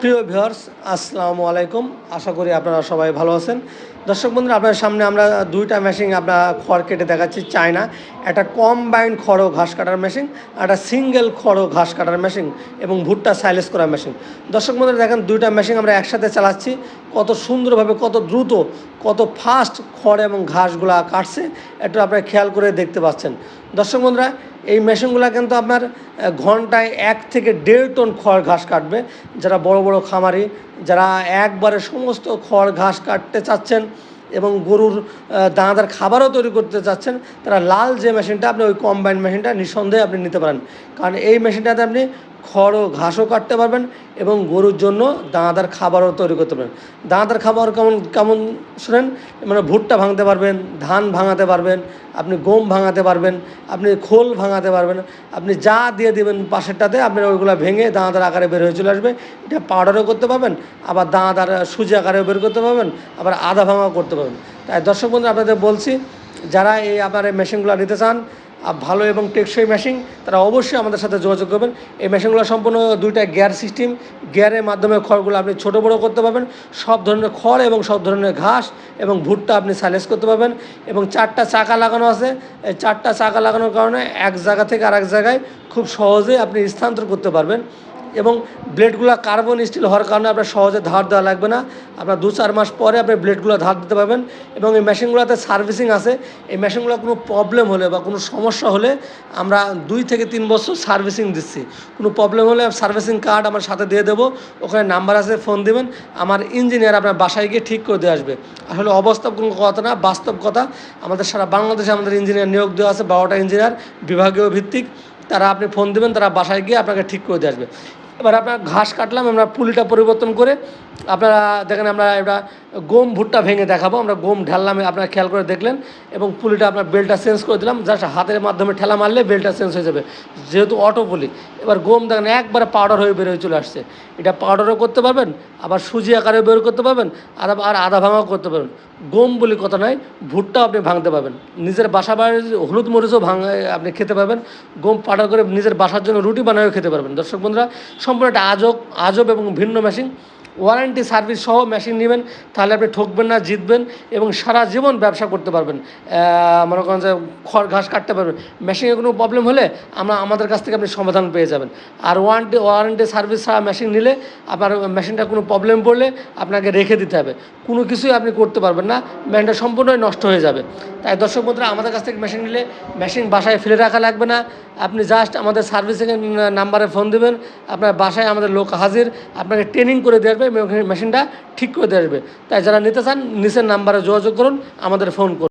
প্রিয় ভিউয়ার্স, আসসালামু আলাইকুম। আশা করি আপনারা সবাই ভালো আছেন। দর্শক বন্ধুরা আপনার সামনে আমরা দুইটা মেশিন আপনার খড় কেটে দেখাচ্ছি চায়না। একটা কম্বাইন্ড খড় ঘাস কাটার মেশিন একটা সিঙ্গেল খড় ঘাস কাটার মেশিন এবং ভুট্টা সাইলেস করার মেশিন দর্শক বন্ধুরা, দেখেন দুইটা মেশিন আমরা একসাথে চালাচ্ছি। কত সুন্দরভাবে, কত দ্রুত, কত ফাস্ট খড় এবং ঘাসগুলা কাটছে। একটু আপনারা খেয়াল করে দেখতে পাচ্ছেন। দর্শক বন্ধুরা এই মেশিনগুলো কিন্তু আপনার ঘন্টায় এক থেকে দেড় টন খড় ঘাস কাটবে। যারা বড় বড় খামারি, যারা একবারে সমস্ত খড় ঘাস কাটতে চাচ্ছেন এবং গরুর দানাদার খাবারও তৈরি করতে চাচ্ছেন, তারা লাল যে মেশিনটা আপনি ওই কম্বাইন্ড মেশিনটা নিঃসন্দেহে আপনি নিতে পারেন। কারণ এই মেশিনটাতে আপনি খড় ও ঘাসও কাটতে পারবেন এবং গরুর জন্য দানাদার খাবারও তৈরি করতে পারবেন। দানাদার খাবার কেমন কেমন শোনেন? মানে ভুট্টা ভাঙতে পারবেন, ধান ভাঙাতে পারবেন, আপনি গম ভাঙাতে পারবেন, আপনি খোল ভাঙাতে পারবেন, আপনি যা দিয়ে দেবেন পাশেরটাতে আপনি ওইগুলো ভেঙে দানাদার আকারে বের হয়ে চলে আসবে। এটা পাউডারও করতে পারবেন, আবার দানাদার সুজি আকারেও বের করতে পারবেন, আবার আধা ভাঙাও করতে পারবেন। তাই দর্শক বন্ধু আপনাদের বলছি, যারা এই এই মেশিনগুলো নিতে চান ভালো এবং টেকসই মেশিন তারা অবশ্যই আমাদের সাথে যোগাযোগ করবেন। এই মেশিনগুলো সম্পূর্ণ দুইটা গিয়ার সিস্টেম গিয়ারের মাধ্যমে খড়গুলো আপনি ছোটো বড়ো করতে পারবেন। সব ধরনের খড় এবং সব ধরনের ঘাস এবং ভুট্টা আপনি সাইলেস করতে পারবেন। এবং চারটা চাকা লাগানো আছে। এই চারটা চাকা লাগানোর কারণে এক জায়গা থেকে আরেক জায়গায় খুব সহজে আপনি স্থানান্তর করতে পারবেন। এবং ব্লেডগুলো কার্বন স্টিল হওয়ার কারণে আপনার সহজে ধার দেওয়া লাগবে না। আপনার দু চার মাস পরে আপনি ব্লেডগুলো ধার দিতে পারবেন এবং এই মেশিনগুলোতে সার্ভিসিং আছে। এই মেশিনগুলো কোনো প্রবলেম হলে বা কোনো সমস্যা হলে আমরা দুই থেকে তিন বছর সার্ভিসিং দিচ্ছি। কোনো প্রবলেম হলে সার্ভিসিং কার্ড আমার সাথে দিয়ে দেবো। ওখানে নাম্বার আছে, ফোন দেবেন। আমার ইঞ্জিনিয়ার আপনার বাসায় গিয়ে ঠিক করে দিয়ে আসবে। আসলে অবাস্তব কোনো কথা না, বাস্তব কথা। আমাদের সারা বাংলাদেশে আমাদের ইঞ্জিনিয়ার নিয়োগ দেওয়া আছে, বারোটা ইঞ্জিনিয়ার, বিভাগীয় ভিত্তিক। তারা আপনি ফোন দেবেন, তারা বাসায় গিয়ে আপনাকে ঠিক করে দিয়ে আসবে। এবার আপনার ঘাস কাটলাম আমরা পুলিটা পরিবর্তন করে আপনারা দেখেন আমরা এটা গম ভুট্টা ভেঙে দেখাবো, আমরা গম ঢাললাম, আপনারা খেয়াল করে দেখলেন, এবং পুলিটা আপনার বেলটা চেঞ্জ করে দিলাম, জাস্ট হাতের মাধ্যমে ঠেলা মারলে বেলটা চেঞ্জ হয়ে যাবে। যেহেতু অটো পুলি, এবার গম দেখেন একবারে পাউডার হয়ে বের হয়ে চলে আসছে। এটা পাউডারও করতে পারবেন, আবার সুজি আকারে বের করতে পারবেন, আর আর আধা ভাঙাও করতে পারবেন। গম বলে কথা নয় ভুট্টা আপনি ভাঙতে পারবেন। নিজের বাসা বাড়ির হলুদ মরিচও ভাঙা আপনি খেতে পারবেন, গম পাউডার করে নিজের বাসার জন্য রুটি বানায়ও খেতে পারবেন। দর্শক বন্ধুরা, সম্পূর্ণ একটা আজব আজব এবং ভিন্ন মেশিন ওয়ারেন্টি সার্ভিস সহ মেশিন নেবেন, তাহলে আপনি ঠকবেন না, জিতবেন এবং সারা জীবন ব্যবসা করতে পারবেন। মনে করেন যে খড় ঘাস কাটতে পারবেন। মেশিনে কোনো প্রবলেম হলে আমরা, আমাদের কাছ থেকে আপনি সমাধান পেয়ে যাবেন। আর ওয়ারেন্টি ওয়ারেন্টি সার্ভিস ছাড়া মেশিন নিলে আপনার মেশিনটা কোনো প্রবলেম পড়লে আপনাকে রেখে দিতে হবে। কোনো কিছুই আপনি করতে পারবেন না, মেশিনটা সম্পূর্ণই নষ্ট হয়ে যাবে। তাই দর্শক বন্ধুরা, আমাদের কাছ থেকে মেশিন নিলে মেশিন বাসায় ফেলে রাখা লাগবে না। আপনি জাস্ট আমাদের সার্ভিসিং নাম্বারে ফোন দেবেন। আপনার বাসায় আমাদের লোক হাজির, আপনাকে ট্রেনিং করে এবং মেশিনটা ঠিক করে দিয়ে আসবে। তাই যারা নিতে চান, নিচের নাম্বারে যোগাযোগ করুন, আমাদের ফোন করুন।